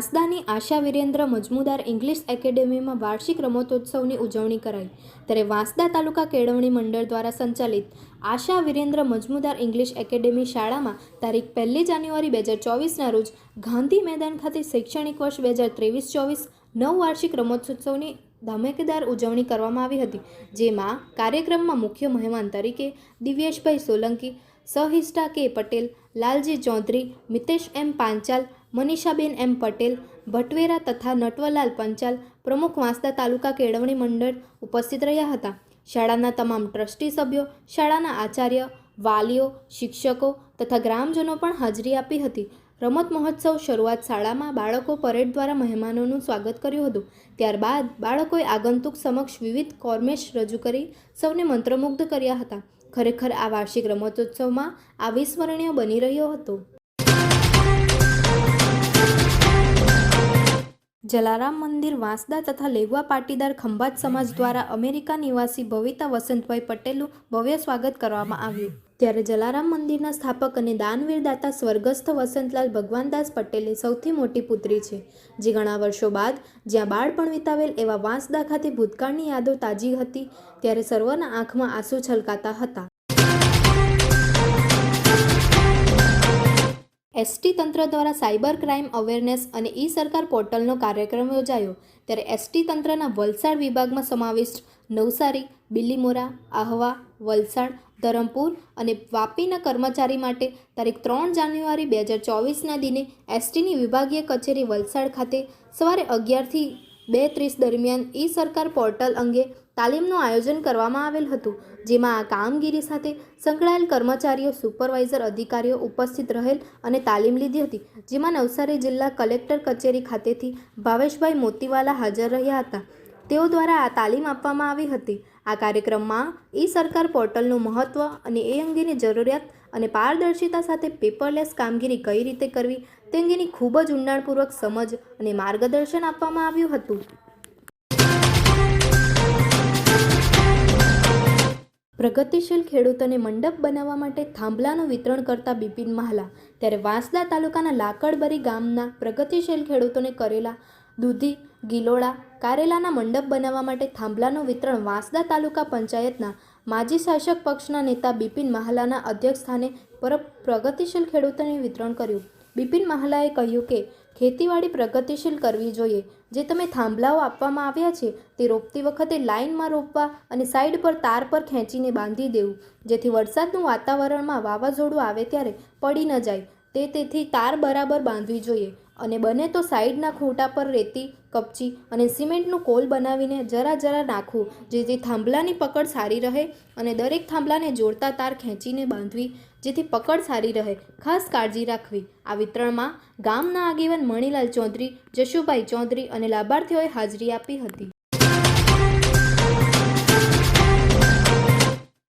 વાંસદાની Asha Virendra Majmudar English એકેડેમીમાં વાર્ષિક રમતોત્સવની ઉજવણી કરાઈ. ત્યારે વાંસદા તાલુકા કેળવણી મંડળ દ્વારા સંચાલિત આશા વિરેન્દ્ર મજમુદાર ઇંગ્લિશ એકેડેમી શાળામાં તારીખ પહેલી જાન્યુઆરી બે હજાર ચોવીસના રોજ ગાંધી મેદાન ખાતે શૈક્ષણિક વર્ષ બે હજાર ત્રેવીસ ચોવીસ નવ વાર્ષિક રમતોત્સવની ધમાકેદાર ઉજવણી કરવામાં આવી હતી, જેમાં કાર્યક્રમમાં મુખ્ય મહેમાન તરીકે દિવ્યેશભાઈ સોલંકી, સહિષ્ઠા કે પટેલ, લાલજી ચૌધરી, મિતેશ એમ પાંચાલ મનીષાબેન એમ પટેલ, ભટવેરા તથા નટવરલાલ પંચાલ પ્રમુખ વાંસદા તાલુકા કેળવણી મંડળ ઉપસ્થિત રહ્યા હતા. શાળાના તમામ ટ્રસ્ટી સભ્યો, શાળાના આચાર્ય, વાલીઓ, શિક્ષકો તથા ગ્રામજનો પણ હાજરી આપી હતી. રમત મહોત્સવ શરૂઆત શાળામાં બાળકો પરેડ દ્વારા મહેમાનોનું સ્વાગત કર્યું હતું. ત્યારબાદ બાળકોએ આગંતુક સમક્ષ વિવિધ કોર્મેશ રજૂ કરી સૌને મંત્રમુગ્ધ કર્યા હતા. ખરેખર આ વાર્ષિક રમતોત્સવમાં અવિસ્મરણીય બની રહ્યો હતો. જલારામ મંદિર, વાંસદા તથા લેગવા પાટીદાર ખંભાત સમાજ દ્વારા અમેરિકા નિવાસી ભવિતા વસંતભાઈ પટેલનું ભવ્ય સ્વાગત કરવામાં આવ્યું. ત્યારે જલારામ મંદિરના સ્થાપક અને દાનવીર દાતા સ્વર્ગસ્થ વસંતલાલ ભગવાનદાસ પટેલે સૌથી મોટી પુત્રી છે, જે ઘણા વર્ષો બાદ જ્યાં બાળપણ વિતાવેલ એવા વાંસદા ખાતે ભૂતકાળની યાદો તાજી હતી, ત્યારે સર્વના આંખમાં આંસુ છલકાતા હતા. એસટી તંત્ર દ્વારા સાયબર ક્રાઇમ અવેરનેસ અને ઈ સરકાર પોર્ટલનો કાર્યક્રમ યોજાયો. ત્યારે એસટી તંત્રના વલસાડ વિભાગમાં સમાવિષ્ટ નવસારી, બિલીમોરા, આહવા, વલસાડ, ધરમપુર અને વાપીના કર્મચારી માટે તારીખ ત્રણ જાન્યુઆરી બે હજાર ચોવીસના દિને એસટીની વિભાગીય કચેરી વલસાડ ખાતે સવારે અગિયારથી બે ત્રીસ દરમિયાન ઈ સરકાર પોર્ટલ અંગે તાલીમનું આયોજન કરવામાં આવેલ હતું, જેમાં આ કામગીરી સાથે સંકળાયેલ કર્મચારીઓ, સુપરવાઇઝર અધિકારીઓ ઉપસ્થિત રહેલ અને તાલીમ લીધી હતી, જેમાં નવસારી જિલ્લા કલેક્ટર કચેરી ખાતેથી ભાવેશભાઈ મોતીવાલા હાજર રહ્યા હતા. તેઓ દ્વારા આ તાલીમ આપવામાં આવી હતી. આ કાર્યક્રમમાં ઈ સરકાર પોર્ટલનું મહત્ત્વ અને એ અંગેની જરૂરિયાત અને પારદર્શિતા સાથે પેપરલેસ કામગીરી કઈ રીતે કરવી તે અંગેની ખૂબ જ ઊંડાણપૂર્વક સમજ અને માર્ગદર્શન આપવામાં આવ્યું હતું. પ્રગતિશીલ ખેડૂતોને મંડપ બનાવવા માટે થાંભલાનું વિતરણ કરતા બિપિન મહાલા ત્યારે વાંસદા તાલુકાના લાકડબરી ગામના પ્રગતિશીલ ખેડૂતોને કરેલા દૂધી, ગિલોડા, કારેલાના મંડપ બનાવવા માટે થાંભલાનું વિતરણ વાંસદા તાલુકા પંચાયતના માજી શાસક પક્ષના નેતા બિપિન મહાલાના અધ્યક્ષસ્થાને પર પ્રગતિશીલ ખેડૂતોને વિતરણ કર્યું. બિપિન મહાલાએ કહ્યું કે ખેતીવાડી પ્રગતિશીલ કરવી જોઈએ. જે તમે થાંભલાઓ આપવામાં આવ્યા છે, તે રોપતી વખતે લાઇનમાં રોપવા અને સાઈડ પર તાર પર ખેંચીને બાંધી દેવું. જેથી વરસાદનું વાતાવરણમાં વાવાઝોડું આવે ત્યારે પડી ન જાય. તે તેથી તાર બરાબર બાંધવી જોઈએ અને બને તો સાઈડના ખૂંટા પર રેતી, કપચી અને સિમેન્ટનું કોલ બનાવીને જરા જરા નાખવું. જેથી થાંભલાની પકડ સારી રહે અને દરેક થાંભલાને જોડતા તાર ખેંચીને બાંધવી જેથી પકડ સારી રહે. ખાસ કાળજી રાખવી. આ વિતરણમાં ગામના આગેવાન મણીલાલ ચૌધરી, જશુભાઈ ચૌધરી અને લાભાર્થીઓએ હાજરી આપી હતી.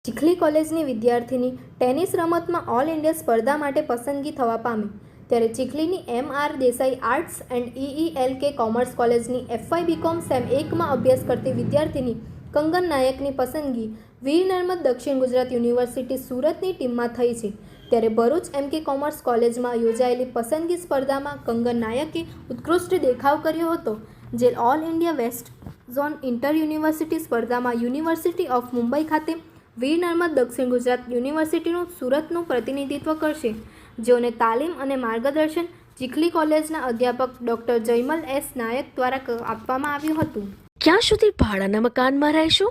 ચીખલી કોલેજની વિદ્યાર્થીની ટેનિસ રમતમાં ઓલ ઇન્ડિયા સ્પર્ધા માટે પસંદગી થવા પામી. ત્યારે ચીખલીની M R Desai arts and ઈઈએલ કે કોમર્સ કોલેજની એફવાય બીકોમ સેમ એકમાં અભ્યાસ કરતી વિદ્યાર્થીની કંગન નાયકની પસંદગી વીર નર્મદ દક્ષિણ ગુજરાત યુનિવર્સિટી સુરતની ટીમમાં થઈ છે. ત્યારે ભરૂચ એમ કે કોમર્સ કોલેજમાં યોજાયેલી પસંદગી સ્પર્ધામાં કંગન નાયકે ઉત્કૃષ્ટ દેખાવ કર્યો હતો, જે all India west zone inter university સ્પર્ધામાં યુનિવર્સિટી ઓફ મુંબઈ ખાતે વીર નર્મદ દક્ષિણ ગુજરાત યુનિવર્સિટીનું સુરતનું પ્રતિનિધિત્વ કરશે, જેઓને તાલીમ અને માર્ગદર્શન ચીખલી કોલેજના અધ્યાપક ડૉક્ટર જયમલ એસ નાયક દ્વારા આપવામાં આવ્યું હતું. ક્યાં સુધી ભાડાના મકાનમાં રહેશો?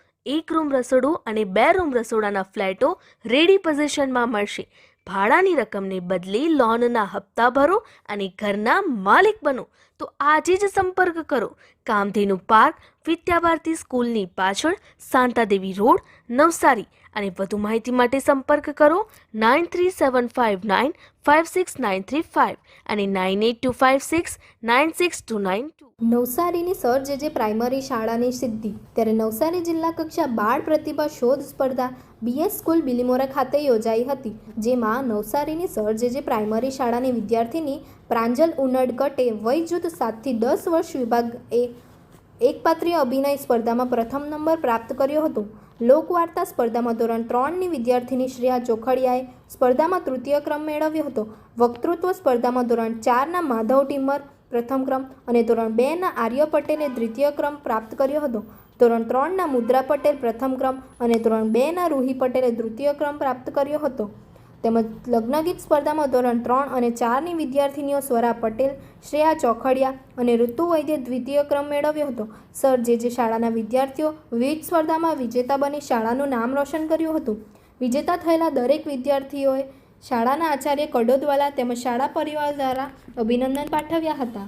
એક રૂમ રસોડું અને બે રૂમ રસોડાના ફ્લેટો રેડી પોઝિશનમાં મળશે. ભાડાની રકમને બદલે લોનના હપ્તા ભરો અને ઘરના માલિક બનો. તો આજે જ સંપર્ક કરો. કામધેનુ પાર્ક, વિદ્યાભારતી સ્કૂલની પાછળ શાંતાદેવી રોડ, નવસારી. અને વધુ માહિતી માટે સંપર્ક કરો nine three seven five nine five six nine three five અને nine eight two five six nine six two nine two નવસારીની sir J J primary શાળાની સિદ્ધિ, ત્યારે નવસારી જિલ્લા કક્ષા બાળ પ્રતિભા શોધ સ્પર્ધા બીએસ સ્કૂલ બિલીમોરા ખાતે યોજાઈ હતી, જેમાં નવસારીની સર જે જે પ્રાઇમરી શાળાની વિદ્યાર્થીની પ્રાંજલ ઉનડકટે વય જૂથ સાતથી દસ વર્ષ વિભાગ એ એકપાત્રીય અભિનય સ્પર્ધામાં પ્રથમ નંબર પ્રાપ્ત કર્યો હતો. લોકવાર્તા સ્પર્ધામાં ધોરણ ત્રણની વિદ્યાર્થીની શ્રેયા ચોખડિયાએ સ્પર્ધામાં તૃતીય ક્રમ મેળવ્યો હતો. વક્તૃત્વ સ્પર્ધામાં ધોરણ ચારના માધવ ટીમર પ્રથમ ક્રમ અને ધોરણ બેના આર્ય પટેલે દ્વિતીય ક્રમ પ્રાપ્ત કર્યો હતો. ધોરણ ત્રણના મુદ્રા પટેલ પ્રથમ ક્રમ અને ધોરણ બેના રૂહી પટેલે તૃતીય ક્રમ પ્રાપ્ત કર્યો હતો. તેમજ લગ્નગીત સ્પર્ધામાં ધોરણ ત્રણ અને ચારની વિદ્યાર્થીનીઓ સ્વરા પટેલ, શ્રેયા ચોખડિયા અને ઋતુ વૈદ્ય દ્વિતીય ક્રમ મેળવ્યો હતો. સર, જે જે શાળાના વિદ્યાર્થીઓ વિવિધ સ્પર્ધામાં વિજેતા બની શાળાનું નામ રોશન કર્યું હતું. વિજેતા થયેલા દરેક વિદ્યાર્થીઓએ શાળાના આચાર્ય કડોદવાલા તેમજ શાળા પરિવાર દ્વારા અભિનંદન પાઠવ્યા હતા.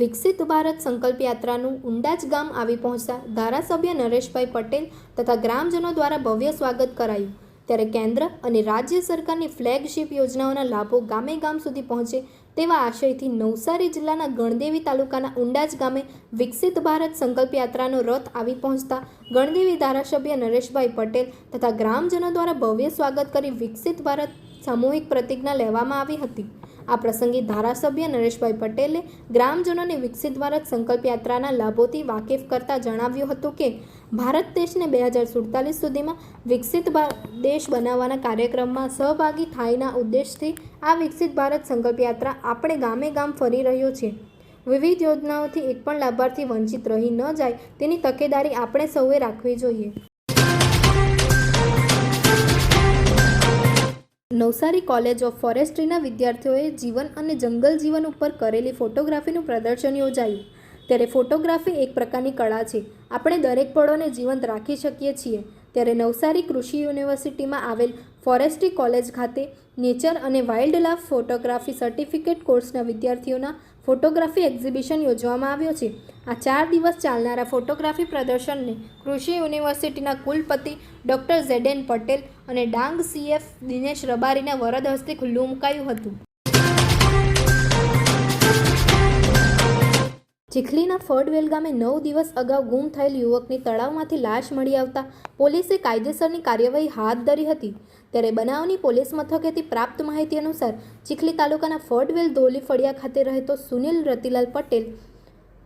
વિકસિત ભારત સંકલ્પ યાત્રાનું ઉંડાજ ગામ આવી પહોંચતા ધારાસભ્ય નરેશભાઈ પટેલ તથા ગ્રામજનો દ્વારા ભવ્ય સ્વાગત કરાયું. ત્યારે કેન્દ્ર અને રાજ્ય સરકારની ફ્લેગશિપ યોજનાઓના લાભો ગામે ગામ સુધી પહોંચે તેવા આશયથી નવસારી જિલ્લાના ગણદેવી તાલુકાના ઉંડાજ ગામે વિકસિત ભારત સંકલ્પ યાત્રાનો રથ આવી પહોંચતા ગણદેવી ધારાસભ્ય નરેશભાઈ પટેલ તથા ગ્રામજનો દ્વારા ભવ્ય સ્વાગત કરી વિકસિત ભારત સામૂહિક પ્રતિજ્ઞા લેવામાં આવી હતી. આ પ્રસંગે ધારાસભ્ય નરેશભાઈ પટેલે ગ્રામજનોને વિકસિત ભારત સંકલ્પ યાત્રાના લાભોથી વાકેફ કરતા જણાવ્યું હતું કે, ભારત દેશને બે હજાર સુડતાલીસ સુધીમાં વિકસિત દેશ બનાવવાના કાર્યક્રમમાં સહભાગી થાયના ઉદ્દેશથી આ વિકસિત ભારત સંકલ્પ યાત્રા આપણે ગામે ગામ ફરી રહ્યો છે. વિવિધ યોજનાઓથી એક પણ લાભાર્થી વંચિત રહી ન જાય તેની તકેદારી આપણે સૌએ રાખવી જોઈએ. નવસારી કોલેજ ઓફ ફોરેસ્ટ્રીના વિદ્યાર્થીઓએ જીવન અને જંગલ જીવન ઉપર કરેલી ફોટોગ્રાફીનું પ્રદર્શન યોજાયું. ત્યારે ફોટોગ્રાફી એક પ્રકારની કળા છે. આપણે દરેક પળોને જીવંત રાખી શકીએ છીએ. ત્યારે નવસારી કૃષિ યુનિવર્સિટીમાં આવેલ ફોરેસ્ટ્રી કોલેજ ખાતે નેચર અને વાઇલ્ડ લાઇફ ફોટોગ્રાફી સર્ટિફિકેટ કોર્સના વિદ્યાર્થીઓના ફોટોગ્રાફી એક્ઝિબિશન યોજવામાં આવ્યો છે. આ ચાર દિવસ ચાલનારા ફોટોગ્રાફી પ્રદર્શનને કૃષિ યુનિવર્સિટીના કુલપતિ ડૉક્ટર ઝેડેન પટેલ અને ડાંગ સીએફ દિનેશ રબારીના વરદ હસ્તે ખુલ્લું મુકાયું હતું. ચીખલીના ફર્ડવેલ ગામે નવ દિવસ અગાઉ ગુમ થયેલ યુવકની તળાવમાંથી લાશ મળી આવતા પોલીસે કાયદેસરની કાર્યવાહી હાથ ધરી હતી. ત્યારે બનાવની પોલીસ મથકેથી પ્રાપ્ત માહિતી અનુસાર ચીખલી તાલુકાના ફર્ડવેલ ધોલી ફળિયા ખાતે રહેતો સુનિલ રતિલાલ પટેલ,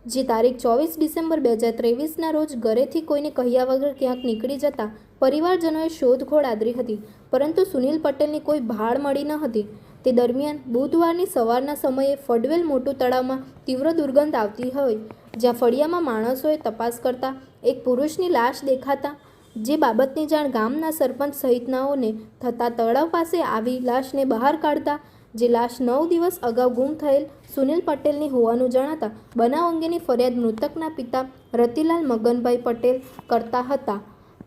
જે તારીખ ચોવીસ ડિસેમ્બર બે હજાર ત્રેવીસના રોજ ઘરેથી કોઈને કહ્યા વગર ક્યાંક નીકળી જતા પરિવારજનોએ શોધખોળ આદરી હતી. પરંતુ સુનિલ પટેલની કોઈ ભાળ મળી ન હતી. તે દરમિયાન બુધવારની સવારના સમયે ફડવેલ મોટું તળાવમાં તીવ્ર દુર્ગંધ આવતી હોય, જ્યાં ફળિયામાં માણસોએ તપાસ કરતા એક પુરુષની લાશ દેખાતા, જે બાબતની જાણ ગામના સરપંચ સહિતનાઓને થતાં તળાવ પાસે આવી લાશને બહાર કાઢતા, જે લાશ નવ દિવસ અગાઉ ગુમ થયેલ સુનિલ પટેલની હોવાનું જણાતા, બનાવ અંગેની ફરિયાદ મૃતકના પિતા રતિલાલ મગનભાઈ પટેલ કરતા હતા.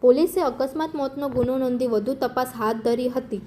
પોલીસે અકસ્માત મોતનો ગુનો નોંધી વધુ તપાસ હાથ ધરી હતી.